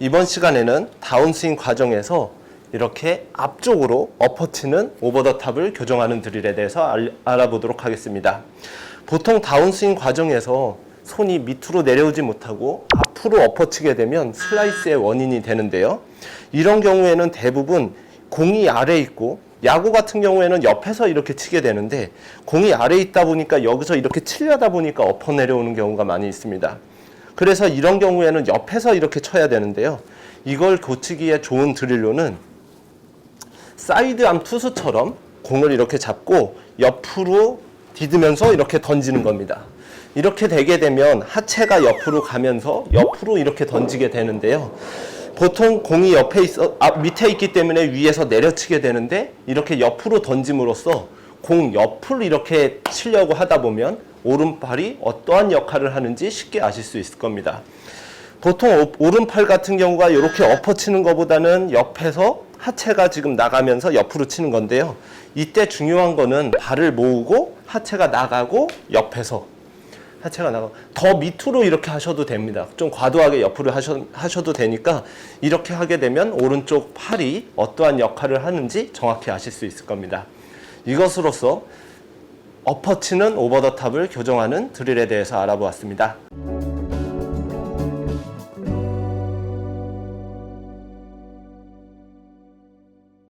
이번 시간에는 다운스윙 과정에서 이렇게 앞쪽으로 엎어치는 오버 더 탑을 교정하는 드릴에 대해서 알, 알아보도록 하겠습니다. 보통 다운스윙 과정에서 손이 밑으로 내려오지 못하고 앞으로 엎어치게 되면 슬라이스의 원인이 되는데요. 이런 경우에는 대부분 공이 아래 있고 야구 같은 경우에는 옆에서 이렇게 치게 되는데 공이 아래 있다 보니까 여기서 이렇게 치려다 보니까 엎어 내려오는 경우가 많이 있습니다. 그래서 이런 경우에는 옆에서 이렇게 쳐야 되는데요. 이걸 고치기에 좋은 드릴로는 사이드암 투수처럼 공을 이렇게 잡고 옆으로 디드면서 이렇게 던지는 겁니다. 이렇게 되게 되면 하체가 옆으로 가면서 옆으로 이렇게 던지게 되는데요. 보통 공이 옆에 있어 아, 밑에 있기 때문에 위에서 내려치게 되는데 이렇게 옆으로 던짐으로써 공 옆을 이렇게 치려고 하다 보면 오른팔이 어떠한 역할을 하는지 쉽게 아실 수 있을 겁니다. 보통 오- 오른팔 같은 경우가 이렇게 엎어치는 것보다는 옆에서 하체가 지금 나가면서 옆으로 치는 건데요. 이때 중요한 거는 발을 모으고 하체가 나가고 옆에서 하체가 나가 더 밑으로 이렇게 하셔도 됩니다. 좀 과도하게 옆으로 하셔, 하셔도 되니까 이렇게 하게 되면 오른쪽 팔이 어떠한 역할을 하는지 정확히 아실 수 있을 겁니다. 이것으로서 엎어치는 오버 더 탑을 교정하는 드릴에 대해서 알아보았습니다.